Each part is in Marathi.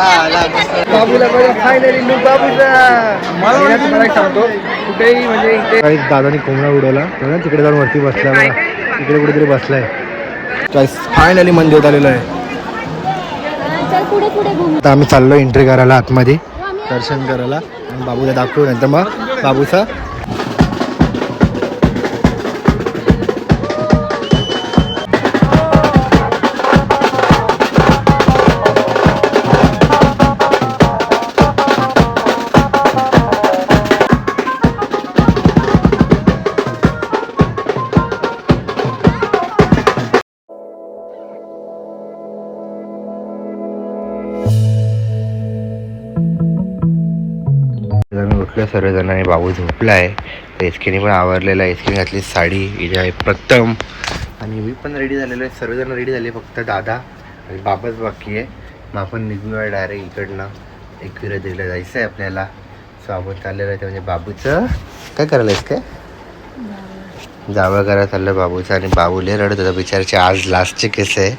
बाबूला फायनली लुक बाबूचा सांगतो कुठेही म्हणजे इथे दादानी कोंबडा उडवला. तिकडे जाऊन वरती बसला बघा तिकडे कुठेतरी बसलाय. फायनली मंदिरात आलेलो आहे. आता आम्ही चाललो एंट्री करायला आतमध्ये. दर्शन करायला. बाबूला दाखवू नंतर मग बाबूचा सर्वजण आणि बाबू झोपला आहे तर एसकेने पण आवरलेला आहे. एसकेने घातली साडी. हिची आहे प्रथम. आणि मी पण रेडी झालेलो आहे. सर्वजण रेडी झाले. फक्त दादा आणि बाबाच बाकी आहे. मग आपण निघूया डायरेक्ट इकडनं. एकविरा दिलं जायचं आहे आपल्याला. सो आपण चाललेलं आहे म्हणजे बाबूचं. काय करायला आहेस काय जावं करायला चाललं बाबूचं आणि बाबूले रडत होता. बिचारचे आज लास्टचे केस आहे.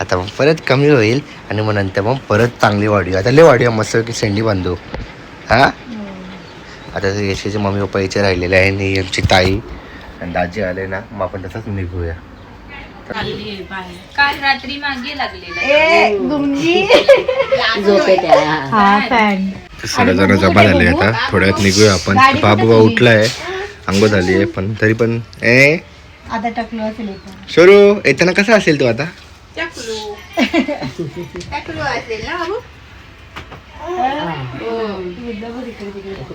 आता मग परत कमी होईल आणि मग नंतर मग परत चांगली वाढूया आता लय वाढूया मस्त की शेंडी बांधू. हां? आता ते यशीचे मम्मी पप्पा इथे राहिलेले आहे आणि आमची ताई आणि दाजी आले ना मग आपण तसंच निघूया. काल रात्री मागे लागलेला. झोपे त्या हा फॅन सगळेजण जमा झाले आता. थोड्यात निघूया आपण. बाबू बा उठलाय. अंगो झाली आहे पण तरी पण ए? आता टाकलो असेल शोरू येताना कसा असेल तू आता?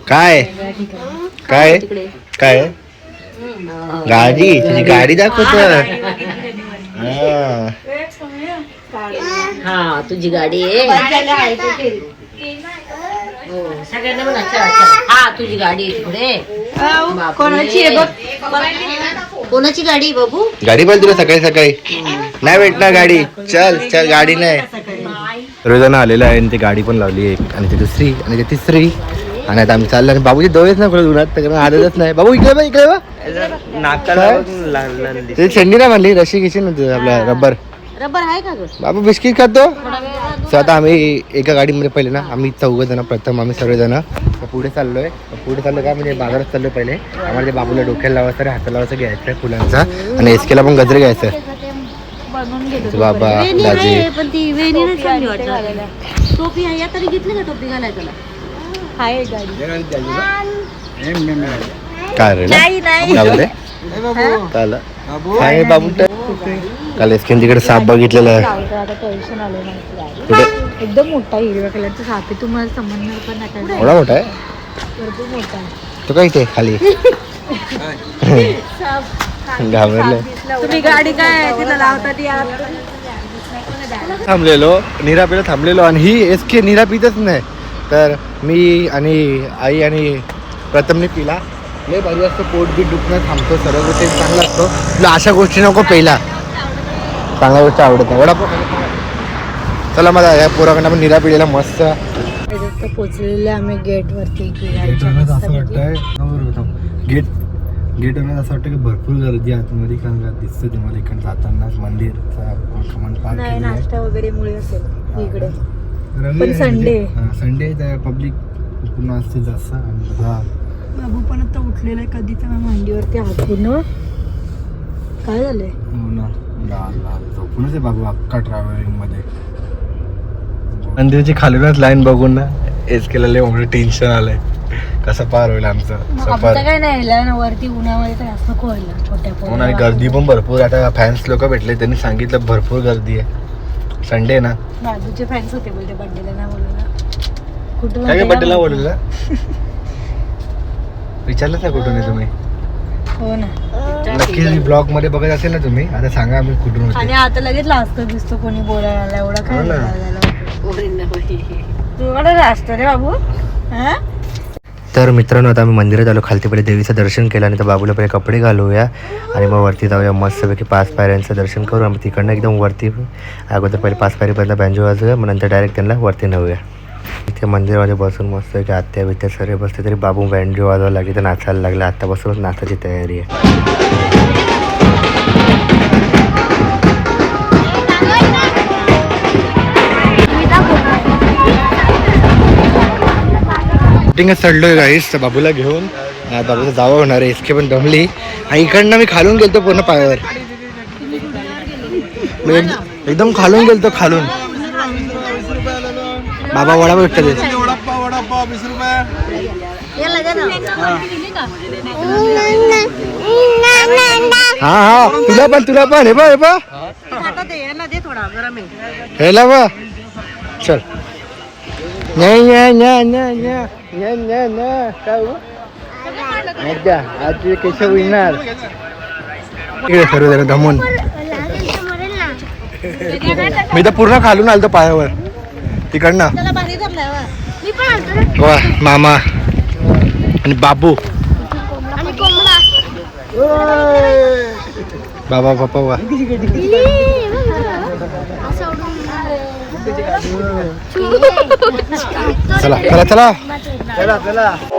काय? काय? काय? गाडी तुझी गाडी दाखवत. हा. तुझी गाडी आहे. हो, सगळ्यांना म्हणा चला चला. हा तुझी गाडी आहे तिकडे बापरे. कोणाची आहे बघ. कोणाची गाडी बाबू? गाडी पाहिजे तुला सकाळी सकाळी. नाही भेटणार गाडी. चल चल गाडी नाही. रोजाना आलेला आहे आणि ती गाडी पण लावली एक आणि ती दुसरी आणि ती तिसरी. आणि आता आम्ही चाललो आणि बाबूचे डोळेच नाही खुलत उन्हात त्याच्यामुळे आदतच नाही. बाबू इकडे बा इकडे बा काय? ते थंडी नाही म्हणली रशी घेशील ना तुझं आपला रबर. रबर आहे का बाबू बिस्किट खातो. सो आता आम्ही एका गाडीमध्ये पहिले ना आम्ही चौघ जण प्रथम आम्ही सर्वजण. पुढे चाललोय. पुढे चाललो का म्हणजे बाजारात चाललोय पहिले. आम्हाला ते बाबूला डोक्याला लावायचं हाताला लावायचं घ्यायचं फुलांचा. आणि एसकेला पण गजरे घ्यायचं. आहे. बाबा वेणी दाजी. आहे पण ती वेणी नाही चांगली वाटत टोपी आहे या तरी घेतली का टोपी घालाय तुला आहे गाडी. काय रे नाही नाही. काय बाबू. काल एसकेन तिकडे साप बघितलेला आहे. आता एकदम मोठा हिरव्या कलरचा साप आहे. तुम्हाला समजणार पण नाही काय एवढा मोठा आहे? भरपूर मोठा आहे. तो काय इथे खाली? घाबरले. तुम्ही गाडी काय तिला लावता ती थांबलेलो. निरा पिला थांबलेलो आणि ही एस के निरा पितच नाही. तर मी आणि आई आणि प्रथमने पिला. लय भारी असतं पोट बीट दुखणं थांबतो सर्व गोष्टी चांगला असतो. तुला अशा गोष्टी नको पहिला. चांगल्या गोष्टी आवडत. नाही वडापाव. चला मला या पोराकडनं आपण निरा मस्त. पोचलेले आम्ही गेट वरती गेट गेट असं वाटतं की भरपूर गर्दी आतमध्ये कारण का दिसतं तुम्हाला इकडे जाताना मंदिरचा नाश्ता वगैरे मुळे असेल इकडे. रविवारी. हा, संडे पब्लिक पूर्ण असते जास्त आणि बघा बाबू पण आता उठलेला आहे. कधीच ना मांडीवरती हात पूर्ण काय झालंय? हो ना. लाल लाल. झोपूनच आहे बाबू अक्का ट्रॅव्हलिंगमध्ये. मंदिराची खालूनच लाईन बघून ना एस केला लय मोठं टेन्शन आलंय. कसं पार होईल आमचं. आमचं सफर काय नाही यायला ना वरती उन्हामध्ये तर असं नको व्हायला छोट्या ना, आणि पोराला. गर्दी पण भरपूर आता फॅन्स लोक भेटले त्यांनी सांगितलं भरपूर गर्दी आहे. संडे ना? बाजूचे फॅन्स होते बोलते बर्थडेला ना बोलला कुठून काय होते बड्डेला ना? विचारलंच ना कुठून आहे तुम्ही. हो ना. नक्की ब्लॉगमध्ये बघत असेल ना तुम्ही आता सांगा आम्ही कुठून होते आणि आता लगेच लाजतो दिसतो कोणी बोलायला एवढा काय हो ना. पोरींना होई. तू एवढा लाजतो रे बाबू हा? तर मित्रांनो आता आम्ही मंदिरात आलो. खालती देवीचं दर्शन केलं आणि त्या बाबूला पहिले कपडे घालूया आणि मग वरती जाऊया. मस्तपैकी पाच पायऱ्यांचं दर्शन करू. आम्ही तिकडनं एकदम वरती अगोदर पहिले पाच पायरीपर्यंत बँजो वाजूया मग नंतर डायरेक्ट त्यांना वरती नेऊया. इथे मंदिरामध्ये बसून मस्त की आत्या बित्या सरे बसते तरी बाबू बँजो वाजवायला लागली तर नाचायला लागला. आत्तापासूनच नाचायची तयारी आहे. स्टार्टिंगच चढलोय गाईस तर बाबूला घेऊन अं, बाबूचं जावं होणार आहे. इसके पण दमली. आणि इकडनं मी खालून गेलतो पूर्ण पायावर. एकदम खालून गेलतो खालून. बाबा वडा भेटतात याला दे ना. हा हा. तुला पण तुला पण. हे बा हे बा आता दे याला दे थोडा गरम आहे. हेला बा चल. नाही नाही नाही नाही नाही नाही नाही काय हो? मज्जा. आज केशव विणार इकडे सर्व जण दमून. मी तर पूर्ण खालून आलतो पायावर. तिकडनं. त्याला भारी धरलाय वा. मी पण आणतो वा मामा आणि बाबू बाबा पप्पा वा. चला चला. चला चला.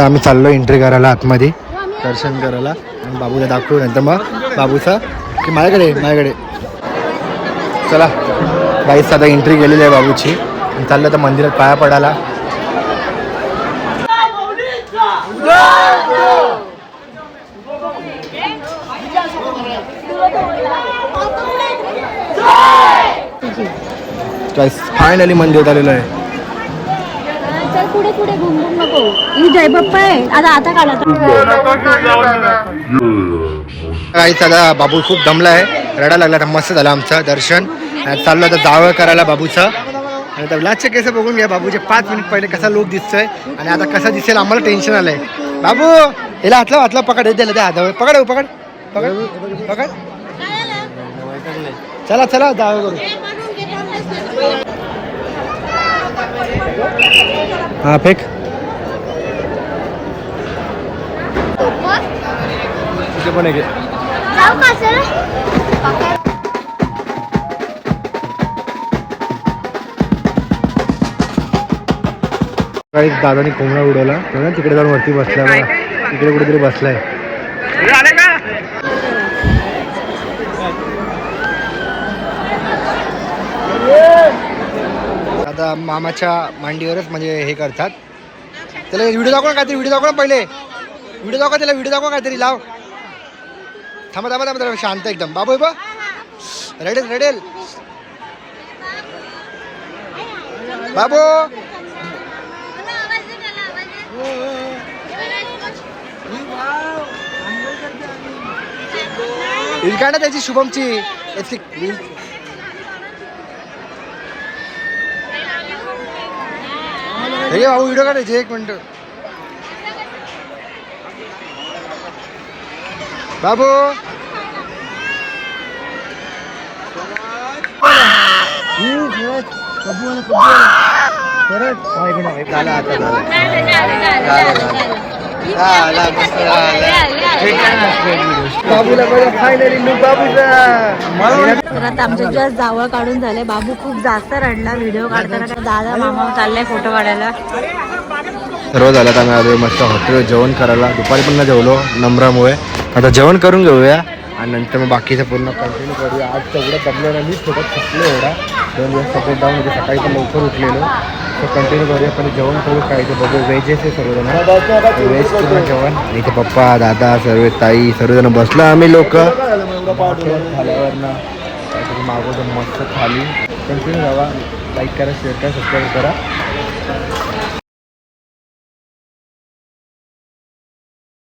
आता आम्ही चाललो एंट्री करायला आतमध्ये दर्शन करायला. आणि बाबूला दाखवू नंतर मग बाबूचा की माझ्याकडे माझ्याकडे चला. बाईस आता एंट्री गेलेली आहे बाबूची. आणि चाललं तर मंदिरात पाया पडायला. फायनली मंदिरात आलेलं आहे. पुढे पुढे घुम घुम नको. ही जय बाप्पा आहे. आता आता काढा आता बाबू खूप दमला आहे. रडा लागला तर मस्त झालं आमचं दर्शन. आणि चाललो आता जावं करायला बाबूचं. आणि आता लाचचे केस बघून घ्या बाबूचे पाच मिनिट पहिले कसा लोक दिसतोय. आणि आता कसा दिसेल आम्हाला टेन्शन आलंय. बाबू हिला हातला हातला पकड येत दिलं त्या हातावर. पकड हो, पकड. पकड. पकड. चला चला जावं करू. हा फेक. तिथे पण एक. काही दादानी कोंबडा उडवला. तो ना तिकडे जाऊन वरती बसलाय बघा. तिकडे कुठेतरी बसलाय. आता मामाच्या मांडीवरच म्हणजे हे करतात. त्याला व्हिडिओ दाखव काहीतरी व्हिडिओ दाखव ना पहिले. व्हिडिओ दाखव त्याला व्हिडिओ दाखव काहीतरी लाव. थांबा थांबा थांबा थांबा शांत एकदम. बाबू बा रडेल रडेल. बाबू. रील काढ ना त्याची शुभमची याची रील हे बाबू व्हिडिओ काढायचे एक मिनिट बाबू बाबूला फायनली लुक बाबूचा तर आता आमच्या जस्ट जावळ काढून झाले बाबू खूप जास्त रडला व्हिडिओ काढताना. दादा मामा चाललाय फोटो काढायला. सर्व झालं आम्ही आलो मस्त हॉटेल जेवण करायला. दुपारी पण जेवलो नम्रामुळे. आता जेवण करून घेऊया आणि नंतर मग बाकीचं पूर्ण कंटिन्यू करूया. आज तेवढं दमलो ना मी थोडं थकलो एवढा. दोन दिवस सपोर्ट डाऊन म्हणजे सकाळी पण लवकर उठलेलो. तर कंटिन्यू करूया. पण जेवण करू काय ते बघू. व्हेजेस आहे सर्वजण. व्हेज पूर्ण जेवण. आणि इथे पप्पा दादा सर्व ताई सर्वजण बसलो आम्ही लोक. झाल्यावर ना मागवतो मस्त थाली. कंटिन्यू जावा लाईक करा शेअर करा सबस्क्राईब करा.